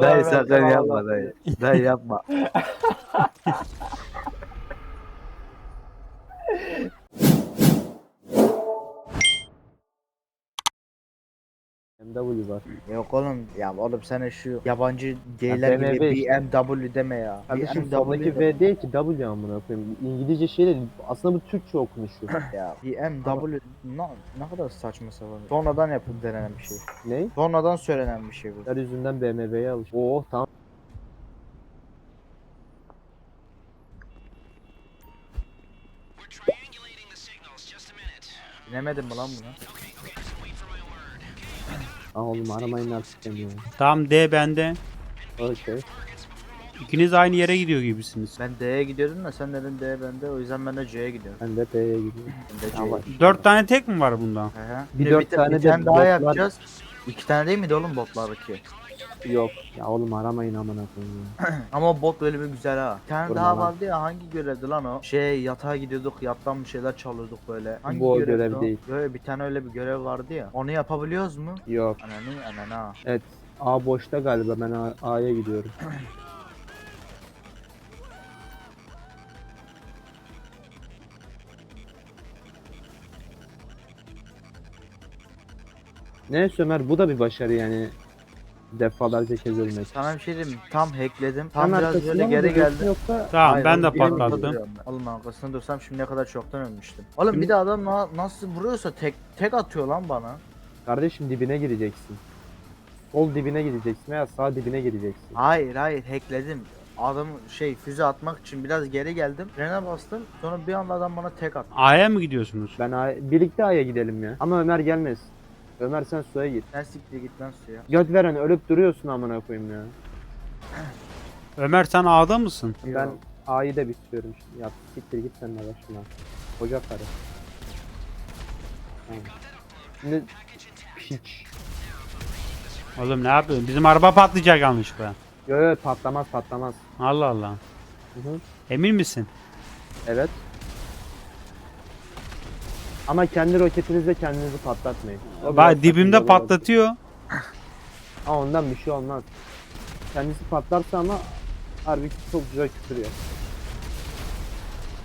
Dayı sakın yapma dayı. Dayı yapma. BMW var. Yok oğlum ya oğlum sana şu yabancı G'ler gibi BMW işte. BMW deme ya. Kardeşim BMW soldaki V değil ki W amına koyayım. İngilizce şey değil. Aslında bu Türkçe okunuşu. ya BMW ne, ne kadar saçma sapan. Sonradan yapıp denenen bir şey. ne? Sonradan söylenen bir şey bu. Her yüzünden BMW'ye alış. Oo tamam. Bilemedim mi lan bunu? Aa oğlum aramayın artık ya. Tamam D bende. Okey. İkiniz aynı yere gidiyor gibisiniz. Ben D'ye gidiyordum da sen dedin D bende o yüzden ben de C'ye gidiyorum. Ben de B'ye gidiyorum. Ben de C'ye Ama gidiyorum. Dört tane tek mi var bunda? Hı hı. Bir dört ta- tane bir de tane daha botlar- yapacağız. İki tane değil miydi oğlum botlardaki? Yok. Ya oğlum aramayın amına koyayım ya. Ama bot bölümü güzel ha. Bir tane Vurma daha lan. vardı ya hangi görevdi lan o? Şey yatağa gidiyorduk yattan bir şeyler çalıyorduk böyle. Hangi Bu o görevdi görev o? değil. Yo, bir tane öyle bir görev vardı ya. Onu yapabiliyoruz mu? Yok. Ananı anana. Evet. A boşta galiba ben A- A'ya gidiyorum. Neyse Ömer bu da bir başarı yani. Defalarca kez ölmek. Sana bir şey diyeyim mi? Tam hackledim. Tam Tam biraz böyle geri geldim. Yoksa Tamam Hayır, ben de oğlum, yanımda patlattım. duruyorum ben. Oğlum arkasında dursam şimdiye kadar çoktan ölmüştüm. Oğlum bir de adam na- nasıl vuruyorsa tek tek atıyor lan bana. kardeşim dibine gireceksin. Sol dibine gideceksin veya sağ dibine gireceksin. Hayır hayır hackledim. Adam şey füze atmak için biraz geri geldim. Frene bastım. Sonra bir anda adam bana tek attı. A'ya mı gidiyorsunuz? Ben A- birlikte A'ya gidelim ya. Ama Ömer gelmez. Ömer sen suya git. Sen siktir git lan suya. Göt veren ölüp duruyorsun amına koyayım ya. Ömer sen A'da mısın? Ben. A'yı da bitiriyorum şimdi. Ya siktir git sen de başına. Koca karı. Şimdi piç. Oğlum ne yapıyorsun? Bizim araba patlayacak yanlışlıkla. Yo yo patlamaz patlamaz. Allah Allah. Hı hı. Emin misin? Evet. Ama kendi roketinizle kendinizi patlatmayın. O biraz Bak dibimde patlatıyor. Ha ondan bir şey olmaz. Kendisi patlarsa ama harbi çok güzel küfürüyor.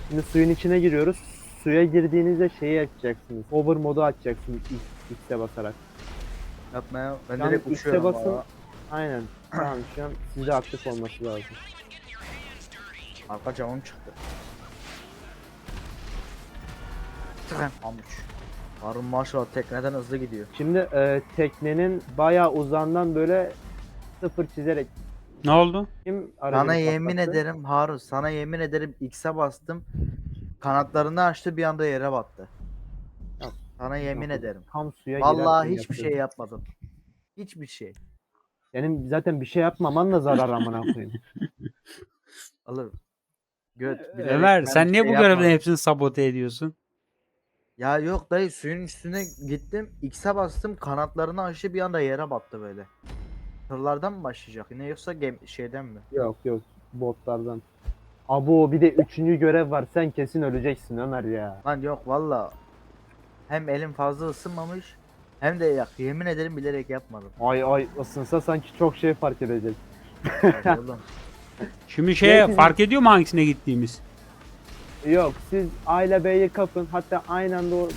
Şimdi suyun içine giriyoruz. Suya girdiğinizde şeyi açacaksınız. Hover modu açacaksınız X, X'e basarak. Yapmaya ben Şu an direkt uçuyorum. basın. valla. Aynen. Tamam şu an sizde aktif olması lazım. Arka camım çıktı. Tıkın. Amuç. Harun maşallah tekneden hızlı gidiyor. Şimdi e, teknenin bayağı uzandan böyle sıfır çizerek Ne oldu? kim aracını Sana yemin patlattı? ederim Harun sana yemin ederim X'e bastım. Kanatlarını açtı bir anda yere battı. Sana yemin Yok. ederim. Tam suya Vallahi girerken hiçbir yaptı. şey yapmadım. Hiçbir şey. Senin zaten bir şey yapmaman da zarar amına koyayım. Alırım. Göt. bilerek Ömer ben sen bir niye şey bu görevlerin yapmadım. hepsini sabote ediyorsun? Ya yok dayı suyun üstüne gittim. X'e bastım kanatlarını açtı bir anda yere battı böyle. Tırlardan mı başlayacak yine yoksa gem şeyden mi? yok yok botlardan. Abo bir de üçüncü görev var. Sen kesin öleceksin Ömer ya. Lan yok valla. Hem elim fazla ısınmamış hem de yak. Yemin ederim bilerek yapmadım. Ay ay ısınsa sanki çok şey fark edecek. Oğlum. Şimdi şeye Belki- fark ediyor mu hangisine gittiğimiz? Yok siz A ile B'yi kapın. Hatta aynı anda o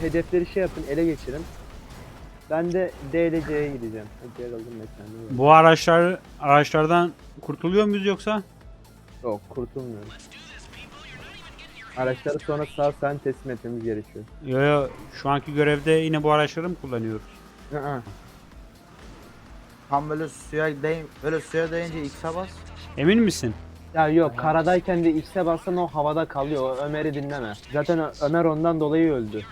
hedefleri şey yapın ele geçirin. Ben de D ile C'ye gideceğim. Bu araçlar araçlardan kurtuluyor muyuz yoksa? Yok kurtulmuyorum. Araçları sonra sağ salim teslim etmemiz gerekiyor. Yo yo şu anki görevde yine bu araçları mı kullanıyoruz? Hı Tam böyle suya değ böyle suya değince X'e bas. Emin misin? Ya yok karadayken de X'e bassan o havada kalıyor. O Ömer'i dinleme. Zaten Ö- Ömer ondan dolayı öldü.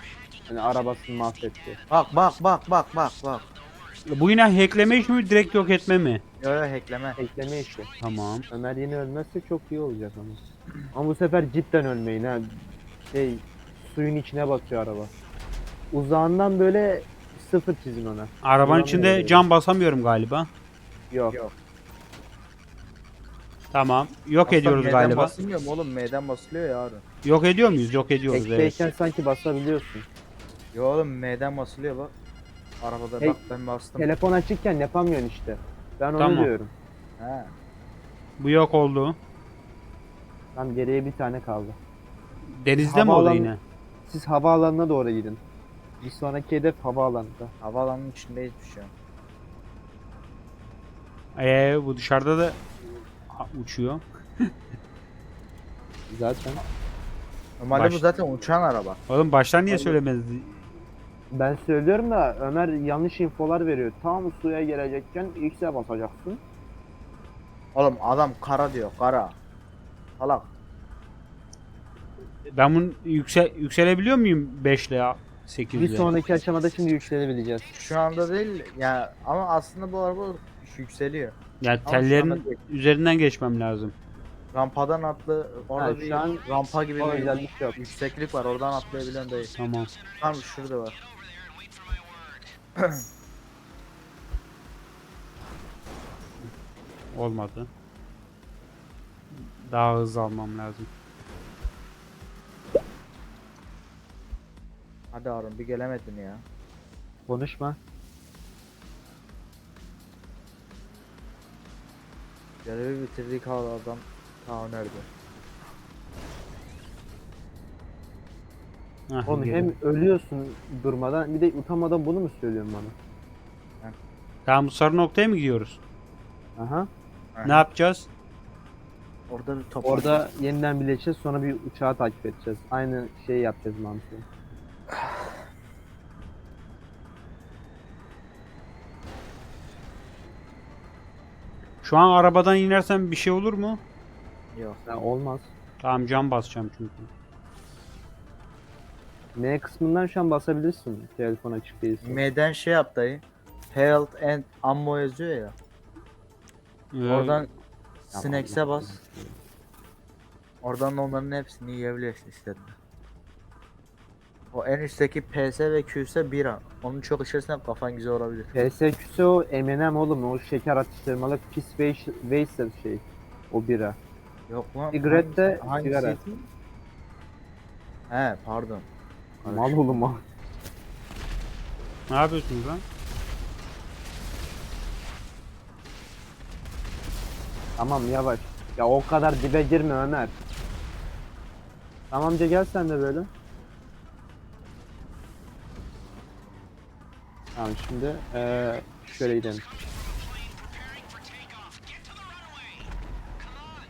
Hani arabasını mahvetti. Bak bak bak bak bak bak. Bu yine hackleme iş mi direkt yok etme mi? Yo yo hackleme. Ekleme işte. Tamam. Ömer yine ölmezse çok iyi olacak ama. Ama bu sefer cidden ölmeyin ha. Şey suyun içine batıyor araba. Uzağından böyle sıfır çizin ona. Arabanın Ulan içinde cam basamıyorum galiba. Yok. Yok. Tamam. Yok Aslında ediyoruz M'den galiba. basılmıyor mu oğlum? M'den basılıyor ya Harun. Yok ediyor muyuz? Yok ediyoruz evet. Ekteyken sanki basabiliyorsun. Yo oğlum M'den basılıyor bak. Arabada Hey, bak ben bastım. Telefon açıkken yapamıyorsun işte. Ben onu Tamam. diyorum. He. Bu yok oldu. Tam geriye bir tane kaldı. Denizde mi oldu Havaalanı- yine? Siz havaalanına doğru gidin. Bir sonraki hedef havaalanında. Havaalanının içindeyiz şu an. Ee bu dışarıda da uçuyor. Zaten. Normalde Baş- bu zaten uçan araba. Oğlum baştan niye söylemedin? Ben söylüyorum da Ömer yanlış infolar veriyor. Tam suya gelecekken X'e basacaksın. Oğlum adam kara diyor kara. Salak. Ben bunu yüksel yükselebiliyor muyum 5 ile 8 Bir sonraki aşamada şimdi yükselebileceğiz. Şu anda değil ya ama aslında bu araba yükseliyor. Yani şu tellerin üzerinden geçmem lazım. Rampadan atlı orada Ha, bir şu an rampa gibi bir özellik yok. yükseklik var oradan atlayabiliyorsun değil. Tamam. Tam şurada var. Olmadı. Daha hızlı almam lazım. Hadi Harun bir gelemedin ya. Konuşma. Görevi bitirdik hala adam. Ta nerede? Hah, Oğlum hem ölüyorsun durmadan bir de utanmadan bunu mu söylüyorsun bana? Tamam bu sarı noktaya mı gidiyoruz? Aha. Ne yapacağız? Orada bir top. Orada yeniden birleşeceğiz sonra bir uçağı takip edeceğiz. Aynı şeyi yapacağız mantığı. Şu an arabadan inersem bir şey olur mu? Yok. Ha, olmaz. Tamam cam basacağım çünkü. N kısmından şu an basabilirsin telefon açık değilse. M'den şey yap dayı. Health and ammo yazıyor ya. Ee, Oradan Snacks'e bas. Oradan onların hepsini yiyebilirsin istedin. O en üstteki PS ve QS bir an. Onun çok içerisinden kafan güzel olabilir. PSQ'se o M&M oğlum o şeker atıştırmalık pis Waster şey. O bira. Yok lan. Cigarette de hangisi- sigara. He pardon. Mal oğlum o. Ne yapıyorsunuz lan? Tamam yavaş. Ya o kadar dibe girme Ömer. Tamamca gel sen de böyle. Tamam şimdi eee şöyle gidelim.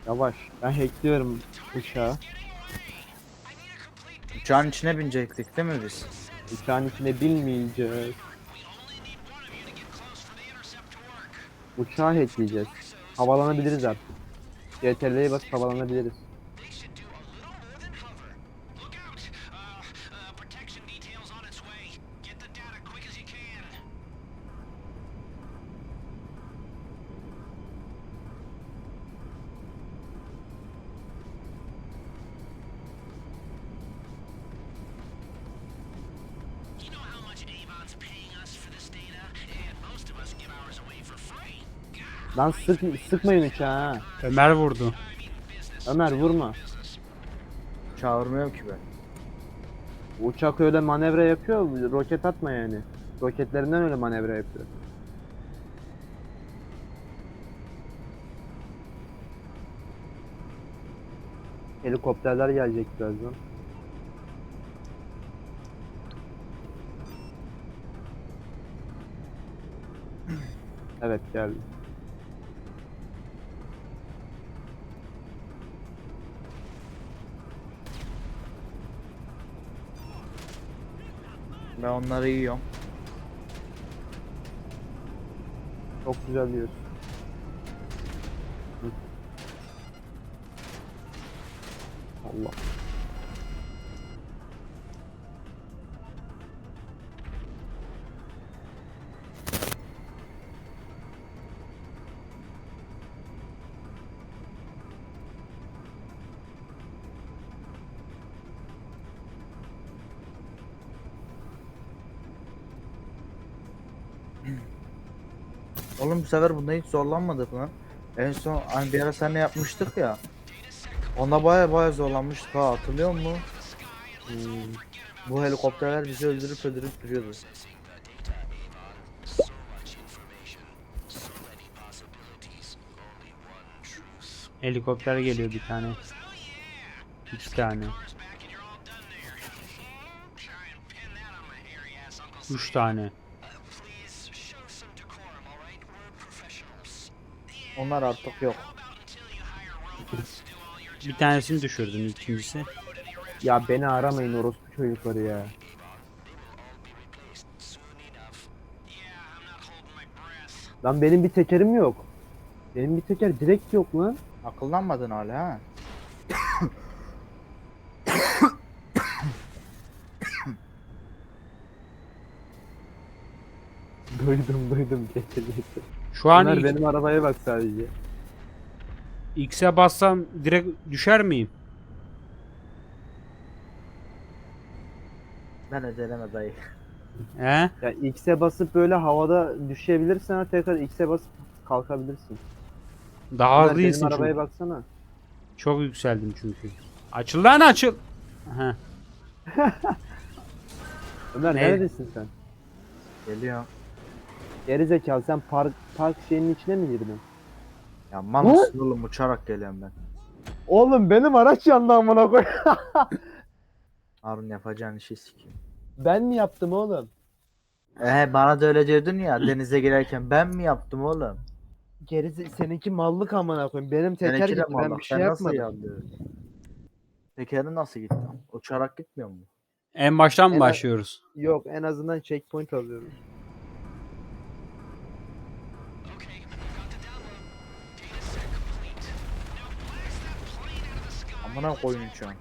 Yavaş. Ben hackliyorum uçağı. Uçağın içine binecektik değil mi biz? Uçağın içine binmeyeceğiz. Uçağı hackleyeceğiz. Havalanabiliriz artık. CTRL'ye basıp havalanabiliriz. Lan sık, sıkmayın uçağı ha. Ömer vurdu. Ömer vurma. Çağırmıyorum ki ben. Uçak öyle manevra yapıyor, roket atma yani. Roketlerinden öyle manevra yapıyor. Helikopterler gelecek birazdan. Evet geldi. Ben onları yiyorum. Çok güzel diyorsun. Hı. Allah. Bu sefer bunda hiç zorlanmadık lan. En son hani bir ara seninle yapmıştık ya. Onda baya baya zorlanmıştık ha hatırlıyor musun? Hmm. Bu helikopterler bizi öldürüp öldürüp duruyordu. Helikopter geliyor bir tane. İki tane. Üç tane. Onlar artık yok. Bir tanesini düşürdüm ikincisi. Ya beni aramayın orospu çocukları ya. Lan benim bir tekerim yok. Benim bir teker direkt yok lan. Akıllanmadın hala ha. Duydum duydum kesinlikle. Şu an Ömer ilk- benim arabaya bak sadece. X'e bassam direkt düşer miyim? Ben ödeleme dayı. He? Ya X'e basıp böyle havada düşebilirsen ha tekrar X'e basıp kalkabilirsin. Daha Ömer, benim hızlısın arabaya çünkü. baksana. Çok yükseldim çünkü. Açıl lan açıl. Heh. Ömer Ne? neredesin sen? Geliyor. Geri zekalı sen park park şeyinin içine mi girdin? Ya mal mısın oğlum uçarak geliyorum ben. Oğlum benim araç yandı amına koy. Harun yapacağın işi sikeyim. ben mi yaptım oğlum? Ee bana da öyle diyordun ya denize girerken ben mi yaptım oğlum? Geri seninki mallık amına koyayım. Benim teker Seninki de gitti ben bir şey sen nasıl yapmadım. yaptın? Tekerin nasıl gitti? Uçarak gitmiyor mu? En baştan mı En- başlıyoruz? Yok en azından checkpoint alıyoruz. And you're all done.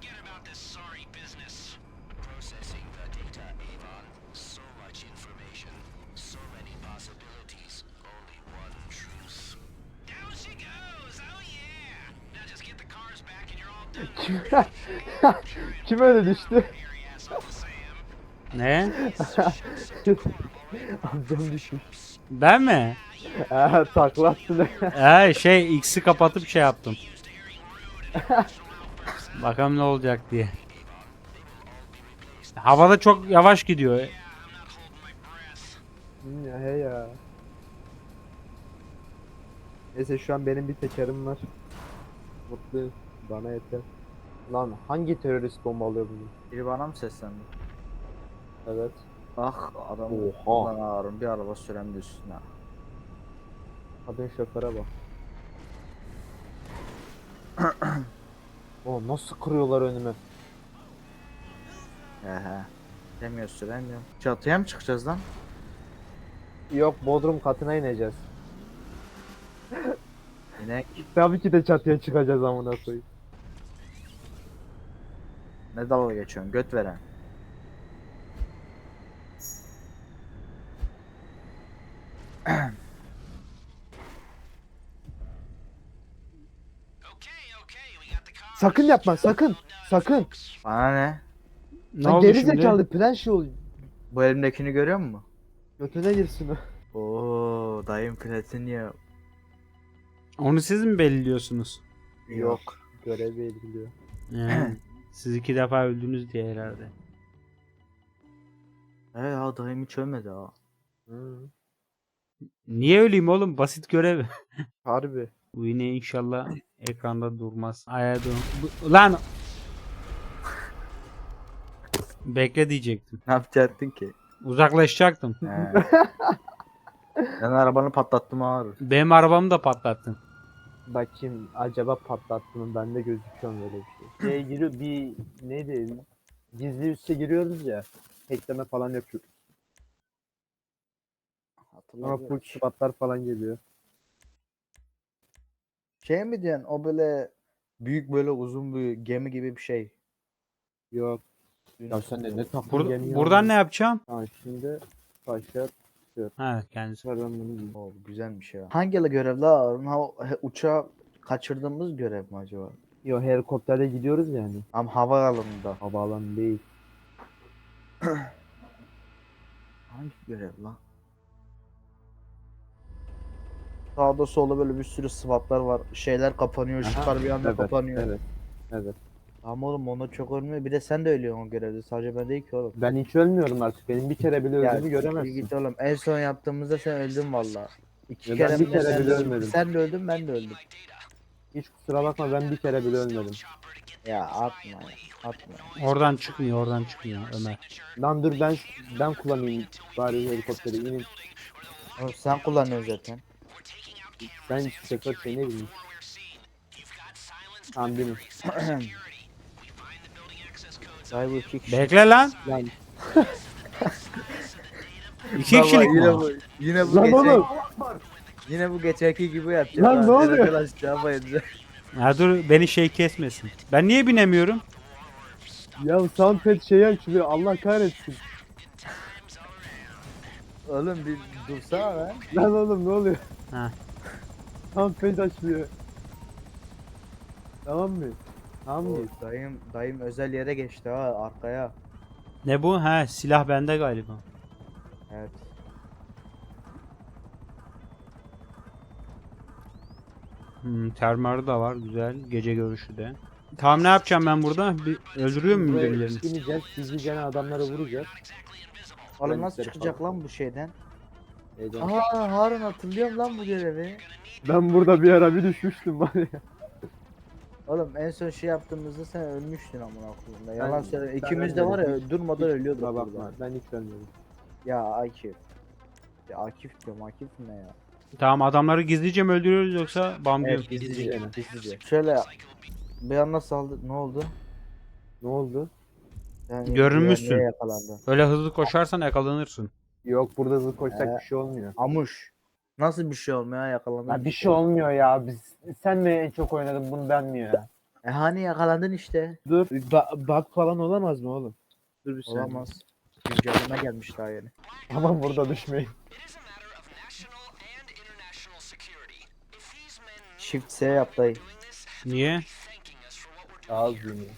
Kim öyle düştü? Ne? Amcam düşmüş. Ben mi? Ha taklattın. He şey X'i kapatıp şey yaptım. Bakalım ne olacak diye. Havada çok yavaş gidiyor. Ya he ya. Neyse şu an benim bir tekerim var. Mutluyum. Bana yeter. Lan hangi terörist bombalıyor bunu? Biri bana mı seslendi? Evet. Ah adam Oha. Lan Harun bir araba süren de üstüne. Kadın şoföre bak. o nasıl kırıyorlar önüme? He he. Demiyor süren. Çatıya mı çıkacağız lan? Yok Bodrum katına ineceğiz. İnek. Tabii ki de çatıya çıkacağız amına koyayım. Ne dalga geçiyorsun? Göt veren. Sakın yapma sakın. Sakın. Bana ne? Ne Lan oldu geri şimdi? zekalı plan şey ol. Bu elimdekini görüyor musun? Götüne girsin o. Oo, dayım platini ya. Onu siz mi belirliyorsunuz? Yok. Görev belirliyor. He. siz iki defa öldünüz diye herhalde. He ya dayım hiç ölmedi ha. Hı. Niye öleyim oğlum? Basit görev. Harbi. Bu yine inşallah ekranda durmaz. Aya Lan! Bekle diyecektim. Ne yapacaktın ki? Uzaklaşacaktım. He. ben arabanı patlattım ağır. Benim arabamı da patlattın. Bakayım acaba patlattı mı? Bende gözüküyor mu böyle bir şey? Şey giriyor bir neydi? Gizli üste giriyoruz ya. Hackleme falan yapıyor. Ama full sıfatlar falan geliyor. Şey mi diyorsun? O böyle büyük böyle uzun bir gemi gibi bir şey. Yok. Ya sen de ne taktın Bur- buradan ne yapacağım? Ha şimdi başlat. Ha kendisi. Ben bunu bileyim. O güzelmiş ya. Hangi görev la Harun? Ha, he- uçağı kaçırdığımız görev mi acaba? Yo helikopterle gidiyoruz yani. Ama havaalanında. Havaalanı değil. Hangi görev la? Sağda solda böyle bir sürü sıfatlar var. Şeyler kapanıyor, ışıklar bir anda Evet, kapanıyor. evet. Evet. Ama oğlum ona çok ölmüyor. Bir de sen de ölüyorsun o görevde. Sadece ben değil ki oğlum. Ben hiç ölmüyorum artık. Benim bir kere bile öldüğümü göremezsin. Git oğlum. En son yaptığımızda sen öldün valla. İki Ya kere, ben bir kere sen bile ölmedim. Sen de öldün ben de öldüm. Hiç kusura bakma ben bir kere bile ölmedim. Ya atma ya. Atma. Oradan çıkmıyor oradan çıkmıyor Ömer. Lan dur ben ben kullanayım bari helikopteri. İnin. Oğlum sen kullanıyorsun zaten. Ben tekrar şey ne bileyim. Tamam iki kişi. Bekle lan. Lan, İki Baba, kişilik yine mi? bu, yine bu lan geçen, oğlum. yine bu geçenki gibi yapacak. Lan ne oluyor? Arkadaş cevap edecek. Ya dur beni şey kesmesin. Ben niye binemiyorum? Ya soundpad şeyi açılıyor. Allah kahretsin. Oğlum bir dursana lan. Lan oğlum ne oluyor? Ha. Soundpad açılıyor. Tamam mı? Tamam mı? Dayım, dayım özel yere geçti ha arkaya. Ne bu? Ha silah bende galiba. Evet. Hmm, termarı da var güzel. Gece görüşü de. Tamam ne yapacağım ben burada? Bir, öldürüyor muyum Buraya birilerini? ineceğiz. Gizlice adamları vuracağız. Oğlum nasıl çıkacak lan bu şeyden? Heyecan. Aa Harun hatırlıyorum lan bu görevi. Ben burada bir ara bir düşmüştüm var ya. Oğlum en son şey yaptığımızda sen ölmüştün amına koyayım. Yalan Ben- söyle. ben İkimiz de var ya ölmedim. durmadan ölüyorduk Kusura burada. bakma. Ben hiç ölmedim. Ya Akif. Ya Akif diyorum Akif ne ya? Tamam adamları gizlice mi öldürüyoruz yoksa bam diyor. Evet gizlice. gizlice. gizlice. Şöyle bir anda saldı. Ne oldu? Ne oldu? Yani Görünmüşsün. yakalandı. Öyle hızlı koşarsan yakalanırsın. Yok burada hızlı koşsak Ee, bir şey olmuyor. Amuş. Nasıl bir şey olmuyor ya yakalandın? Ya bir şey olmuyor ya. Biz sen mi en çok oynadın bunu ben mi ya? E hani yakalandın işte. Dur. bug falan olamaz mı oğlum? Dur bir saniye. Olamaz. Güncelleme gelmiş daha yeni. Aman burada düşmeyin. It is a matter of national and international security. If these men know Shift S yap dayı. doing this, Niye? thanking us for what we're doing really.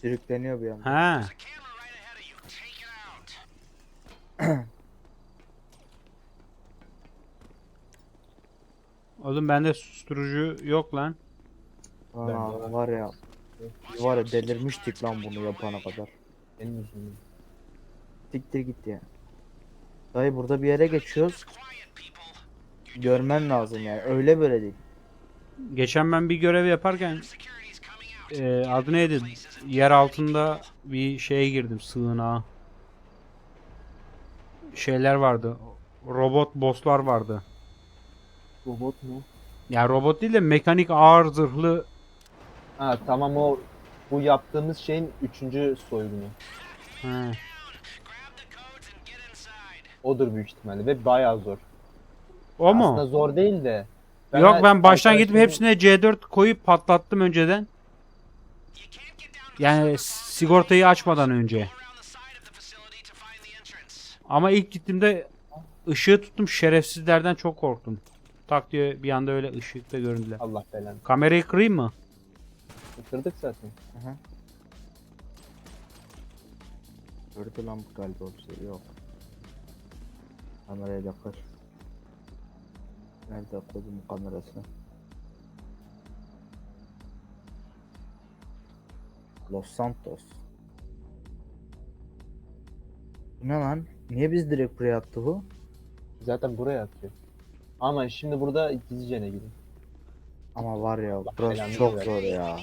Sürükleniyor bir anda. Ha. Oğlum bende susturucu yok lan. Aa, var ya. Var ya delirmiştik lan bunu yapana kadar. Benim yüzümden. Siktir git ya. Dayı burada bir yere geçiyoruz. Görmen lazım yani. Öyle böyle değil. Geçen ben bir görev yaparken e, adı neydi? Yer altında bir şeye girdim sığınağa. Şeyler vardı. Robot bosslar vardı. Robot mu? Ya robot değil de mekanik ağır zırhlı Ha tamam o bu yaptığımız şeyin üçüncü soygunu. İnside. Odur büyük ihtimalle ve bayağı zor. O mu? Aslında zor değil de. Yok ben baştan arkadaşlarım- hepsine C4 koyup patlattım önceden. Yani sigortayı açmadan önce. Ama ilk gittiğimde ışığı tuttum şerefsizlerden çok korktum. Tak diye bir anda öyle ışıkta göründüler. Allah belanı. Kamerayı kırayım mı? Kırdık zaten. Gördü lan bu galiba bir şey. Yok. Kameraya da kır. Nerede koydum bu kamerasını? Los Santos. Ne lan? Niye biz direkt buraya attı bu? Zaten buraya atıyor. Ama şimdi burada gizlice ne gidin. Ama var ya Allah burası belanı çok versin. zor ya.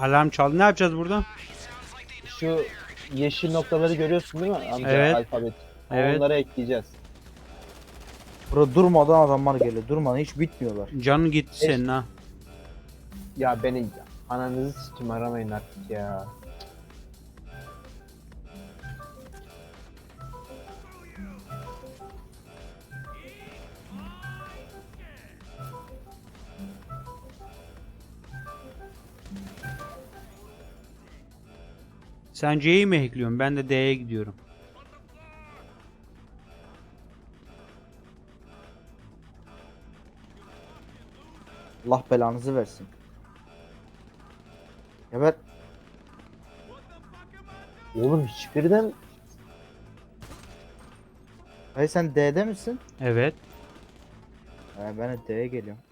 Alarm çaldı. Ne yapacağız burada? Şu yeşil noktaları görüyorsun değil mi? Amca Evet. alfabet. Evet. Onları ekleyeceğiz. Burada durmadan adamlar geliyor. Durmadan hiç bitmiyorlar. Canın gitti senin ha. Ya beni ananızı sikim aramayın artık ya. Sen C'yi mi hackliyorsun? Ben de D'ye gidiyorum. Allah belanızı versin. Ya ben Oğlum hiçbirinden Hayır sen D'de misin? Evet. He ben de D'ye geliyorum.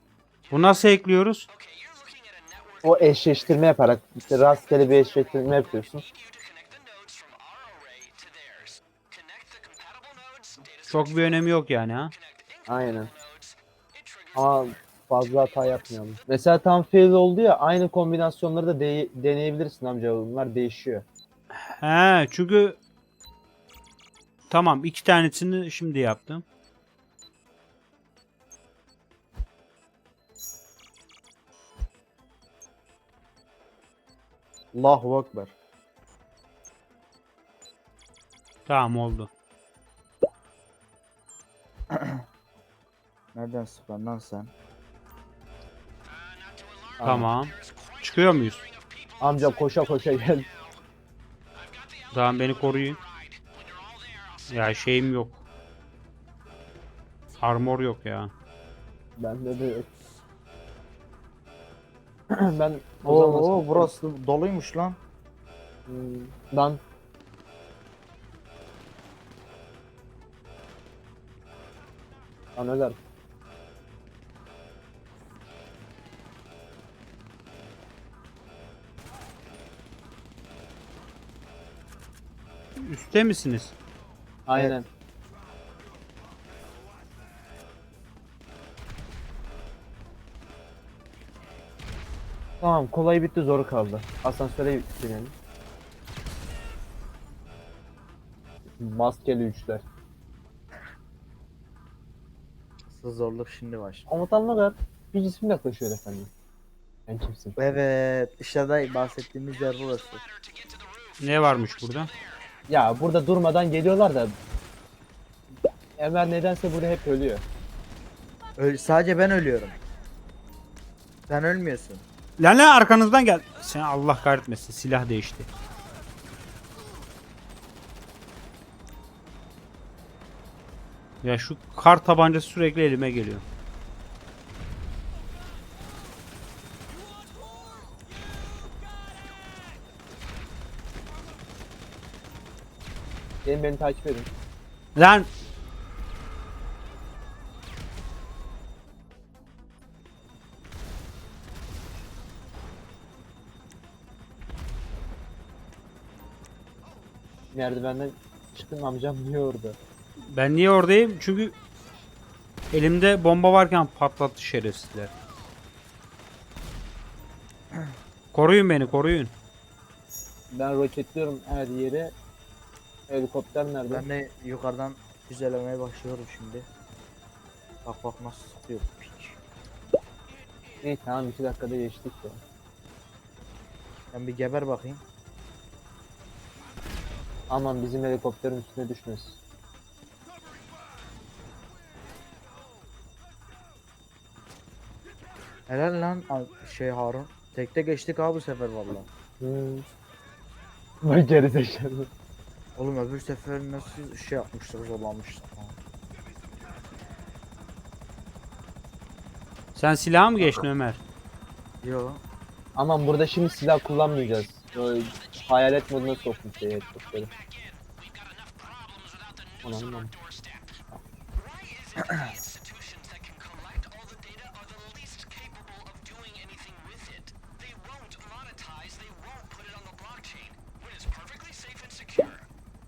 Bu nasıl hackliyoruz? O eşleştirme yaparak işte rastgele bir eşleştirme yapıyorsun. Çok bir önemi yok yani ha. Aynen. Ama fazla hata yapmayalım. Mesela tam fail oldu ya aynı kombinasyonları da de- deneyebilirsin amca. Bunlar değişiyor. He çünkü tamam iki tanesini şimdi yaptım. Allahu Ekber. Tamam oldu. Nereden sıkıyorsun lan sen? Tamam. Çıkıyor muyuz? Amca koşa koşa gel. Tamam beni koruyun. Ya şeyim yok. Armor yok ya. Bende de yok. ben o zaman Oo burası doluymuş lan. Hmm, lan Lan öler. Üste misiniz? Aynen. Tamam kolay bitti zoru kaldı. Asansöre binelim. Maskeli üçler. Asıl zorluk şimdi var. Komutanlar bir cisim yaklaşıyor efendim. Sen kimsin? Evet işte bahsettiğimiz yer burası. Ne varmış burada? Ya burada durmadan geliyorlar da Ömer nedense burada hep ölüyor. Öl sadece ben ölüyorum. Sen ölmüyorsun. Lan lan arkanızdan gel. Sen Allah kahretmesin silah değişti. Ya şu kar tabancası sürekli elime geliyor. Gelin beni takip edin. Lan Merdivenden çıktım amcam niye orada? ben niye oradayım? Çünkü elimde bomba varken patlattı şerefsizler. Koruyun beni koruyun. Ben roketliyorum her yere. Helikopter nerede? Ben de yukarıdan füzelemeye başlıyorum şimdi. Bak bak nasıl sıkıyor piç. İyi tamam iki dakikada geçtik ya. Ben bir geber bakayım. Aman bizim helikopterin üstüne düşmesin. Helal lan şey Harun. Tekte geçtik abi bu sefer valla. Hmm. Vay gerizekalı. Oğlum öbür sefer nasıl şey yapmıştık zorlanmıştık. falan. Sen silaha mı geçtin Ömer? Yo. Aman burada şimdi silah kullanmayacağız. Böyle hayalet moduna sokmuş şey helikopteri. Aman aman. institutions that can collect all the data are the least capable of doing anything with it. They won't monetize, they won't put it on the blockchain, when it's perfectly safe and secure.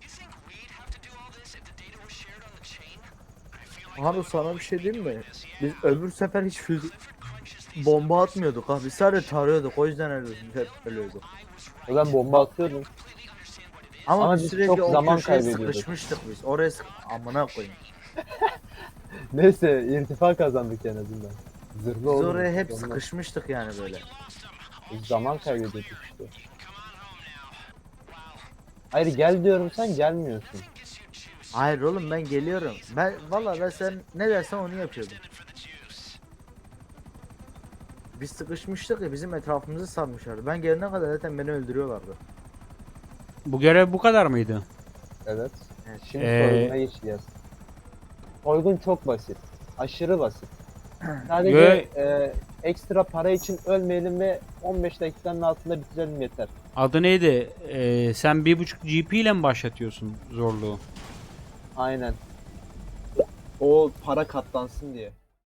You think we'd have to do all this if the data was shared on the chain? I feel like Harun sana bir şey diyeyim mi? Biz öbür sefer hiç füze bomba atmıyorduk abi. Sadece tarıyorduk o yüzden ölüyorduk. Hep ölüyorduk. Ben bomba atıyordum. Ama, Ama biz sürekli çok zaman kaybediyorduk. sıkışmıştık biz. Oraya sık... Amına koyayım. Neyse irtifa kazandık en azından. Zırhlı Biz olduk. oraya hep Ondan- sıkışmıştık yani böyle. Zaman kaybediyorduk işte. Hayır gel diyorum sen gelmiyorsun. Hayır oğlum ben geliyorum. Ben valla ben sen ne dersen onu yapıyordum. Biz sıkışmıştık ya bizim etrafımızı sarmışlardı. Ben gelene kadar zaten beni öldürüyorlardı. Bu görev bu kadar mıydı? Evet. Evet. Şimdi Ee, soyguna geçeceğiz. Soygun çok basit. Aşırı basit. Sadece Ve- e, ekstra para için ölmeyelim ve 15 dakikanın altında bitirelim yeter. Adı neydi? Ee, sen 1.5 GP ile mi başlatıyorsun zorluğu? Aynen. O para katlansın diye.